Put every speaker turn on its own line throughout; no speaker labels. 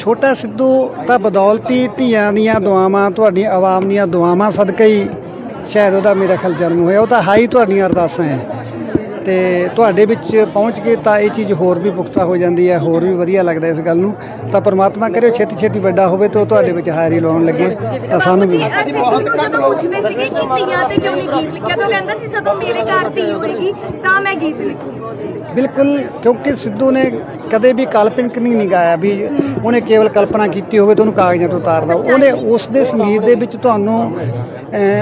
ਛੋਟਾ ਸਿੱਧੂ ਤਾਂ ਬਦੌਲਤੀ ਧੀਆਂ ਦੀਆਂ ਦੁਆਵਾਂ ਤੁਹਾਡੀਆਂ ਆਵਾਮ ਦੀਆਂ ਦੁਆਵਾਂ ਸਦਕਾ ਹੀ ਸ਼ਾਇਦ ਉਹਦਾ ਮੇਰਾ ਖਿਆਲ ਜਨਮ ਹੋਇਆ। ਉਹ ਤਾਂ ਹਾਈ ਤੁਹਾਡੀਆਂ ਅਰਦਾਸਾਂ ਹੈ ਤੇ ਤੁਹਾਡੇ ਵਿੱਚ ਪਹੁੰਚ ਕੇ ਤਾਂ ਇਹ ਚੀਜ਼ ਹੋਰ ਵੀ ਪੁਖਤਾ ਹੋ ਜਾਂਦੀ ਹੈ ਹੋਰ ਵੀ ਵਧੀਆ ਲੱਗਦਾ ਇਸ ਗੱਲ ਨੂੰ। ਤਾਂ ਪ੍ਰਮਾਤਮਾ ਕਰੇ ਛੇਤੀ ਛੇਤੀ ਵੱਡਾ ਹੋਵੇ ਤੇ ਉਹ ਤੁਹਾਡੇ ਵਿੱਚ ਹਾਜ਼ਰੀ ਲਾਉਣ ਲੱਗੇ। ਤਾਂ ਸਾਨੂੰ ਵੀ
ਅਸੀਂ ਬਹੁਤ ਜਦੋਂ ਪੁੱਛਦੇ ਸੀਗੇ ਕਿ ਧੀਆਂ ਤੇ ਕਿਉਂ ਨਹੀਂ ਗੀਤ ਲਿਖਿਆ ਤਾਂ ਉਹ ਕਹਿੰਦਾ ਸੀ ਜਦੋਂ ਮੇਰੇ ਘਰ ਧੀ ਹੋਏਗੀ ਤਾਂ ਗੀਤ
ਬਿਲਕੁਲ ਕਿਉਂਕਿ ਸਿੱਧੂ ਨੇ ਕਦੇ ਵੀ ਕਾਲਪਨਿਕ ਨਹੀਂ ਨਹੀਂ ਗਾਇਆ ਵੀ ਉਹਨੇ ਕੇਵਲ ਕਲਪਨਾ ਕੀਤੀ ਹੋਵੇ ਤਾਂ ਉਹਨੂੰ ਕਾਗਜ਼ਾਂ ਤੋਂ ਉਤਾਰਦਾ ਉਹਨੇ ਉਸ ਦੇ ਸੰਗੀਤ ਦੇ ਵਿੱਚ ਤੁਹਾਨੂੰ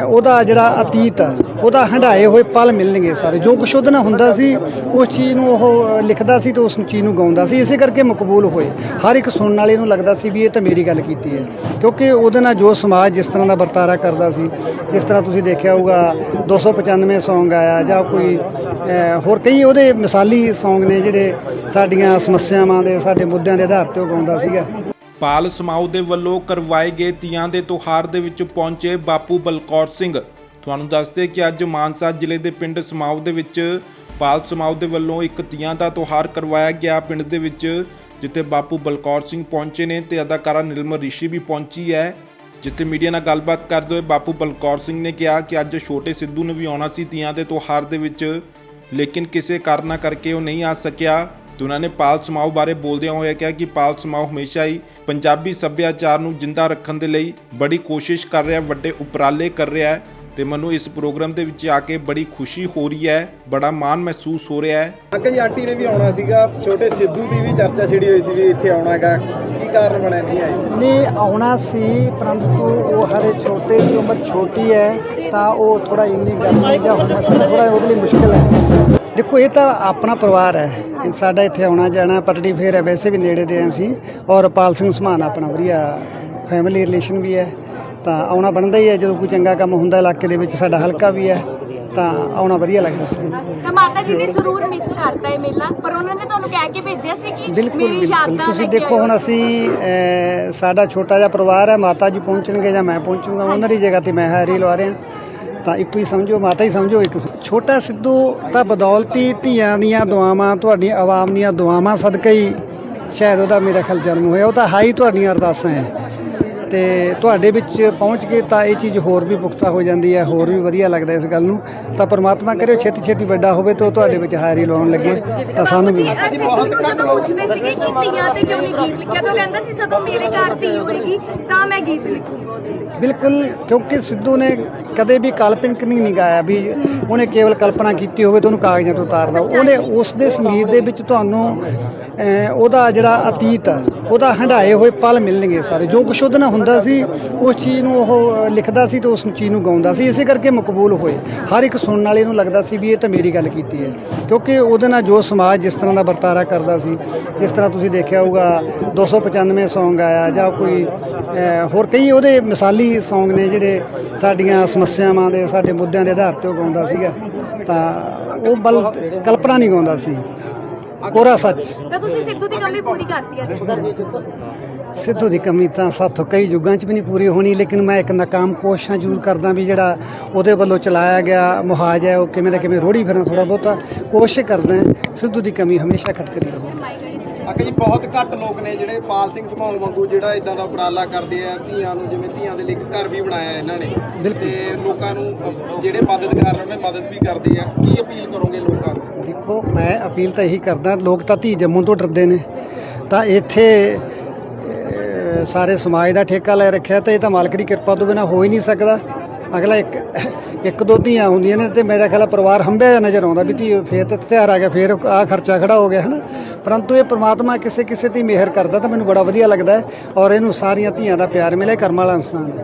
ਉਹਦਾ ਜਿਹੜਾ ਅਤੀਤ ਉਹਦਾ ਹੰਢਾਏ ਹੋਏ ਪਲ ਮਿਲਣਗੇ ਸਾਰੇ। ਜੋ ਕੁਛ ਉਹਦੇ ਨਾਲ ਹੁੰਦਾ ਸੀ ਉਸ ਚੀਜ਼ ਨੂੰ ਉਹ ਲਿਖਦਾ ਸੀ ਤੇ ਉਸ ਚੀਜ਼ ਨੂੰ ਗਾਉਂਦਾ ਸੀ। ਇਸੇ ਕਰਕੇ ਮਕਬੂਲ ਹੋਏ। ਹਰ ਇੱਕ ਸੁਣਨ ਵਾਲੇ ਨੂੰ ਲੱਗਦਾ ਸੀ ਵੀ ਇਹ ਤਾਂ ਮੇਰੀ ਗੱਲ ਕੀਤੀ ਹੈ। ਕਿਉਂਕਿ ਉਹਦੇ ਨਾਲ ਜੋ ਸਮਾਜ ਜਿਸ ਤਰ੍ਹਾਂ ਦਾ ਵਰਤਾਰਾ ਕਰਦਾ ਸੀ ਜਿਸ ਤਰ੍ਹਾਂ ਤੁਸੀਂ ਦੇਖਿਆ ਹੋਊਗਾ 295 Song ਆਇਆ ਜਾਂ ਕੋਈ ਹੋਰ ਕਈ ਉਹਦੇ ਮਿਸਾਲੀ ਸੌਂਗ ਨੇ ਜਿਹੜੇ ਸਾਡੀਆਂ ਸਮੱਸਿਆਵਾਂ ਦੇ, ਸਾਡੇ ਮੁੱਦਿਆਂ ਦੇ ਆਧਾਰ ਤੇ ਉਹ ਗਾਉਂਦਾ ਸੀਗਾ।
ਪਾਲ ਸਮਾਉ ਦੇ ਵੱਲੋਂ ਕਰਵਾਏ ਗਏ ਤੀਆਂ ਦੇ ਤਿਉਹਾਰ ਦੇ ਵਿੱਚ ਪਹੁੰਚੇ ਬਾਪੂ ਬਲਕੌਰ ਸਿੰਘ। ਤੁਹਾਨੂੰ ਦੱਸਦੇ ਕਿ ਅੱਜ ਮਾਨਸਾ ਜ਼ਿਲ੍ਹੇ ਦੇ ਪਿੰਡ ਸਮਾਉ ਦੇ ਵਿੱਚ ਪਾਲ ਸਮਾਉ ਦੇ ਵੱਲੋਂ ਇੱਕ ਤੀਆਂ ਦਾ ਤਿਉਹਾਰ ਕਰਵਾਇਆ ਗਿਆ ਪਿੰਡ ਦੇ ਵਿੱਚ, ਜਿੱਥੇ ਬਾਪੂ ਬਲਕੌਰ ਸਿੰਘ ਪਹੁੰਚੇ ਨੇ ਤੇ ਅਦਾਕਾਰਾ ਨਿਰਮਲ ਰਿਸ਼ੀ ਵੀ ਪਹੁੰਚੀ ਹੈ। ਜਿੱਥੇ ਮੀਡੀਆ ਨਾਲ ਗੱਲਬਾਤ ਕਰਦੇ ਹੋਏ ਬਾਪੂ ਬਲਕੌਰ ਸਿੰਘ ਨੇ ਕਿਹਾ ਕਿ ਅੱਜ ਛੋਟੇ ਸਿੱਧੂ ਨੂੰ ਵੀ ਆਉਣਾ ਸੀ ਤੀਆਂ ਦੇ ਤਿਉਹਾਰ ਦੇ ਵਿੱਚ। ਲੇਕਿਨ ਕਿਸੇ ਕਾਰਨਾਂ ਕਰਕੇ ਉਹ ਨਹੀਂ ਆ ਸਕਿਆ। ਤੇ ਉਹਨਾਂ ਨੇ ਪਾਲ ਸਮਾਉ ਬਾਰੇ ਬੋਲਦਿਆਂ ਹੋਇਆ ਕਿਹਾ ਕਿ ਪਾਲ ਸਮਾਉ ਹਮੇਸ਼ਾ ਹੀ ਪੰਜਾਬੀ ਸੱਭਿਆਚਾਰ ਨੂੰ ਜਿੰਦਾ ਰੱਖਣ ਦੇ ਲਈ ਬੜੀ ਕੋਸ਼ਿਸ਼ ਕਰ ਰਿਹਾ, ਵੱਡੇ ਉਪਰਾਲੇ ਕਰ ਰਿਹਾ ਹੈ। ਤੇ ਮੈਨੂੰ ਇਸ ਪ੍ਰੋਗਰਾਮ ਦੇ ਵਿੱਚ ਆ ਕੇ ਬੜੀ ਖੁਸ਼ੀ ਹੋ ਰਹੀ ਹੈ ਬੜਾ ਮਾਣ ਮਹਿਸੂਸ ਹੋ ਰਿਹਾ ਹੈ।
ਅੰਕਲ ਜੀ ਆਂਟੀ ਨੇ ਵੀ ਆਉਣਾ ਸੀਗਾ ਛੋਟੇ ਸਿੱਧੂ ਦੀ ਵੀ ਚਰਚਾ ਛਿੜੀ ਹੋਈ ਸੀ ਵੀ ਇੱਥੇ ਆਉਣਾਗਾ ਕੀ ਕਾਰਨ ਬਣਿਆ ਨਹੀਂ ਆਈ
ਨਹੀਂ ਆਉਣਾ ਸੀ ਪਰੰਤੂ ਉਹ ਹਰੇ ਛੋਟੇ ਦੀ ਉਮਰ ਛੋਟੀ ਹੈ ਤਾਂ ਉਹ ਥੋੜਾ ਇੰਨੀ ਗਰਮੀ ਜਾਂ ਹੁਣ ਮਸਲਾ ਥੋੜਾ ਉਹਦੇ ਲਈ ਮੁਸ਼ਕਲ ਹੈ। ਦੇਖੋ ਇਹ ਤਾਂ ਆਪਣਾ ਪਰਿਵਾਰ ਹੈ ਸਾਡਾ ਇੱਥੇ ਆਉਣਾ ਜਾਣਾ ਪਟੜੀ ਫੇਰ ਹੈ ਵੈਸੇ ਵੀ ਨੇੜੇ ਦੇ ਹਾਂ ਅਸੀਂ ਔਰ ਪਾਲ ਸਿੰਘ ਸਮਾਨ ਆਪਣਾ ਵਧੀਆ ਫੈਮਿਲੀ ਰਿਲੇਸ਼ਨ ਵੀ ਹੈ। ਤਾਂ ਆਉਣਾ ਬਣਦਾ ਹੀ ਹੈ ਜਦੋਂ ਕੋਈ ਚੰਗਾ ਕੰਮ ਹੁੰਦਾ ਇਲਾਕੇ ਦੇ ਵਿੱਚ ਸਾਡਾ ਹਲਕਾ ਵੀ ਹੈ ਤਾਂ ਆਉਣਾ ਵਧੀਆ ਲੱਗਦਾ ਸੀ।
ਤਾਂ ਮਾਤਾ ਜੀ ਨੇ ਜ਼ਰੂਰ ਮਿਸ ਕਰਤਾ ਇਹ ਮੇਲਾ ਪਰ ਉਹਨਾਂ ਨੇ ਤੁਹਾਨੂੰ ਕਹਿ ਕੇ ਭੇਜਿਆ ਸੀ ਕਿ ਮੇਰੀ ਯਾਦਾਂ
ਤੁਸੀਂ ਦੇਖੋ ਹੁਣ ਅਸੀਂ ਸਾਡਾ ਛੋਟਾ ਜਿਹਾ ਪਰਿਵਾਰ ਹੈ ਮਾਤਾ ਜੀ ਪਹੁੰਚਣਗੇ ਜਾਂ ਮੈਂ ਪਹੁੰਚੂਗਾ ਉਹਨਾਂ ਦੀ ਜਗ੍ਹਾ ਤੇ ਮੈਂ ਹਾਜ਼ਰੀ ਲਵਾ ਰਿਹਾ। ਤਾਂ ਇੱਕੋ ਹੀ ਸਮਝੋ ਮਾਤਾ ਹੀ ਸਮਝੋ ਇੱਕ। ਛੋਟਾ ਸਿੱਧੂ ਤਾਂ ਬਦੌਲਤੀ ਧੀਆਂ ਦੀਆਂ ਦੁਆਵਾਂ ਤੁਹਾਡੀਆਂ ਆਵਾਮ ਦੀਆਂ ਦੁਆਵਾਂ ਸਦਕਾ ਹੀ ਸ਼ਾਇਦ ਉਹਦਾ ਮੇਰਾ ਖਿਆਲ ਜਨਮ ਹੋਇਆ ਉਹ ਤਾਂ ਹਾਈ ਤੁਹਾਡੀਆਂ ਅਰਦਾਸਾਂ ਹੈ। ਤੇ ਤੁਹਾਡੇ ਵਿੱਚ ਪਹੁੰਚ ਕੇ ਤਾਂ ਇਹ ਚੀਜ਼ ਹੋਰ ਵੀ ਪੁਖਤਾ ਹੋ ਜਾਂਦੀ ਹੈ ਹੋਰ ਵੀ ਵਧੀਆ ਲੱਗਦਾ ਇਸ ਗੱਲ ਨੂੰ। ਤਾਂ ਪ੍ਰਮਾਤਮਾ ਕਰੇ ਛੇਤੀ ਛੇਤੀ ਵੱਡਾ ਹੋਵੇ ਤੇ ਉਹ ਤੁਹਾਡੇ ਵਿੱਚ ਹਾਜ਼ਰੀ ਲਾਉਣ ਲੱਗੇ। ਤਾਂ ਸਾਨੂੰ ਵੀ
ਬਹੁਤ ਜਦੋਂ ਪੁੱਛਦੇ ਸੀਗੇ ਕਿ ਧੀਆਂ ਤੇ ਕਿਉਂ ਨਹੀਂ ਗੀਤ ਲਿਖਿਆ ਤਾਂ ਉਹ ਕਹਿੰਦਾ ਸੀ ਜਦੋਂ ਮੇਰੇ ਘਰ ਧੀ ਹੋਏਗੀ ਤਾਂ ਮੈਂ ਗੀਤ ਲਿਖੂੰਗਾ।
ਬਿਲਕੁਲ ਕਿਉਂਕਿ ਸਿੱਧੂ ਨੇ ਕਦੇ ਵੀ ਕਾਲਪਨਿਕ ਨਹੀਂ ਨਹੀਂ ਗਾਇਆ ਵੀ ਉਹਨੇ ਕੇਵਲ ਕਲਪਨਾ ਕੀਤੀ ਹੋਵੇ ਤਾਂ ਉਹਨੂੰ ਕਾਗਜ਼ਾਂ ਤੋਂ ਉਤਾਰਦਾ ਉਹਨੇ ਉਸ ਦੇ ਸੰਗੀਤ ਦੇ ਵਿੱਚ ਤੁਹਾਨੂੰ ਉਹਦਾ ਜਿਹੜਾ ਅਤੀਤ ਉਹਦਾ ਹੰਢਾਏ ਹੋਏ ਪਲ ਮਿਲਣਗੇ ਸਾਰੇ। ਜੋ ਕੁਛ ਉਹਦੇ ਨਾਲ ਹੁੰਦਾ ਸੀ ਉਸ ਚੀਜ਼ ਨੂੰ ਉਹ ਲਿਖਦਾ ਸੀ ਤੇ ਉਸ ਚੀਜ਼ ਨੂੰ ਗਾਉਂਦਾ ਸੀ। ਇਸੇ ਕਰਕੇ ਮਕਬੂਲ ਹੋਏ। ਹਰ ਇੱਕ ਸੁਣਨ ਵਾਲੇ ਨੂੰ ਲੱਗਦਾ ਸੀ ਵੀ ਇਹ ਤਾਂ ਮੇਰੀ ਗੱਲ ਕੀਤੀ ਹੈ। ਕਿਉਂਕਿ ਉਹਦੇ ਨਾਲ ਜੋ ਸਮਾਜ ਜਿਸ ਤਰ੍ਹਾਂ ਦਾ ਵਰਤਾਰਾ ਕਰਦਾ ਸੀ ਜਿਸ ਤਰ੍ਹਾਂ ਤੁਸੀਂ ਦੇਖਿਆ ਹੋਊਗਾ 295 Song ਆਇਆ ਜਾਂ ਕੋਈ ਹੋਰ ਕਈ ਉਹਦੇ ਮਿਸਾਲੀ Song ਨੇ ਜਿਹੜੇ ਸਾਡੀਆਂ ਸਮੱਸਿਆਵਾਂ ਦੇ ਸਾਡੇ ਮੁੱਦਿਆਂ ਦੇ ਆਧਾਰ ਤੇ ਉਹ ਗਾਉਂਦਾ ਸੀਗਾ। ਤਾਂ ਉਹ ਬਲ ਕਲਪਨਾ ਨਹੀਂ ਗਾਉਂਦਾ ਸੀ। ਕੋਰਾ ਸੱਚ।
ਤਾਂ ਤੁਸੀਂ ਸਿੱਧੂ ਦੀ ਵੀ ਪੂਰੀ ਕਰਤੀ ਅੱਜ
ਸਿੱਧੂ ਦੀ ਕਮੀ ਤਾਂ ਸਾਥੋਂ ਕਈ ਯੁੱਗਾਂ 'ਚ ਵੀ ਨਹੀਂ ਪੂਰੀ ਹੋਣੀ ਲੇਕਿਨ ਮੈਂ ਇੱਕ ਨਾਕਾਮ ਕੋਸ਼ਿਸ਼ਾਂ ਜ਼ਰੂਰ ਕਰਦਾ ਵੀ ਜਿਹੜਾ ਉਹਦੇ ਵੱਲੋਂ ਚਲਾਇਆ ਗਿਆ ਮੁਹਾਜ ਹੈ ਉਹ ਕਿਵੇਂ ਨਾ ਕਿਵੇਂ ਰੋੜੀ ਫਿਰਾਂ ਥੋੜਾ ਬਹੁਤਾ ਕੋਸ਼ਿਸ਼ ਕਰਦਾ। ਸਿੱਧੂ ਦੀ ਕਮੀ ਹਮੇਸ਼ਾ ਖੜਕੇ ਰਹੂ।
ਅੰਕਲ ਜੀ ਬਹੁਤ ਘੱਟ ਲੋਕ ਨੇ ਜਿਹੜੇ ਪਾਲ ਸਿੰਘ ਸਮਾਉਣ ਵਾਂਗੂ ਜਿਹੜਾ ਇਦਾਂ ਦਾ ਉਪਰਾਲਾ ਕਰਦੇ ਆ ਧੀਆਂ ਨੂੰ ਜਿਵੇਂ ਧੀਆਂ ਦੇ ਲਈ ਘਰ ਵੀ ਬਣਾਇਆ ਇਹਨਾਂ ਨੇ। ਤੇ ਲੋਕਾਂ ਨੂੰ ਜਿਹੜੇ ਮਦਦ ਕਰ ਰਹੇ ਨੇ ਮਦਦ ਵੀ ਕਰਦੇ ਆ। ਕੀ ਅਪੀਲ ਕਰੋਗੇ ਲੋਕਾਂ ਨੂੰ?
ਦੇਖੋ ਮੈਂ ਅਪੀਲ ਤਾਂ ਇਹੀ ਕਰਦਾ ਲੋਕ ਤਾਂ ਧੀ ਜੰਮੂ ਤੋਂ ਡਰਦੇ ਨੇ। ਤਾਂ ਇੱਥੇ ਸਾਰੇ ਸਮਾਜ ਦਾ ਠੇਕਾ ਲੈ ਰੱਖਿਆ ਤੇ ਇਹ ਤਾਂ ਮਾਲਕ ਦੀ ਕਿਰਪਾ ਤੋਂ ਬਿਨਾ ਹੋ ਹੀ ਨਹੀਂ ਸਕਦਾ। ਅਗਲਾ ਇੱਕ ਇੱਕ ਦੋ ਧੀਆਂ ਹੁੰਦੀਆਂ ਨੇ ਤੇ ਮੇਰਾ ਖਿਆਲ ਪਰਿਵਾਰ ਹੰਬਿਆ ਜਿਹਾ ਨਜ਼ਰ ਆਉਂਦਾ ਵੀ ਧੀ ਫੇਰ ਤੇ ਤਿਉਹਾਰ ਆ ਗਿਆ, ਫੇਰ ਆ ਖਰਚਾ ਖੜਾ ਹੋ ਗਿਆ, ਹਨਾ? ਪਰੰਤੂ ਇਹ ਪ੍ਰਮਾਤਮਾ ਕਿਸੇ ਕਿਸੇ ਦੀ ਮਿਹਰ ਕਰਦਾ ਤਾਂ ਮੈਨੂੰ ਬੜਾ ਵਧੀਆ ਲੱਗਦਾ ਔਰ ਇਹਨੂੰ ਸਾਰੀਆਂ ਧੀਆਂ ਦਾ ਪਿਆਰ ਮਿਲੇ ਕਰਮ ਵਾਲਾ ਇਨਸਾਨ ਹੈ।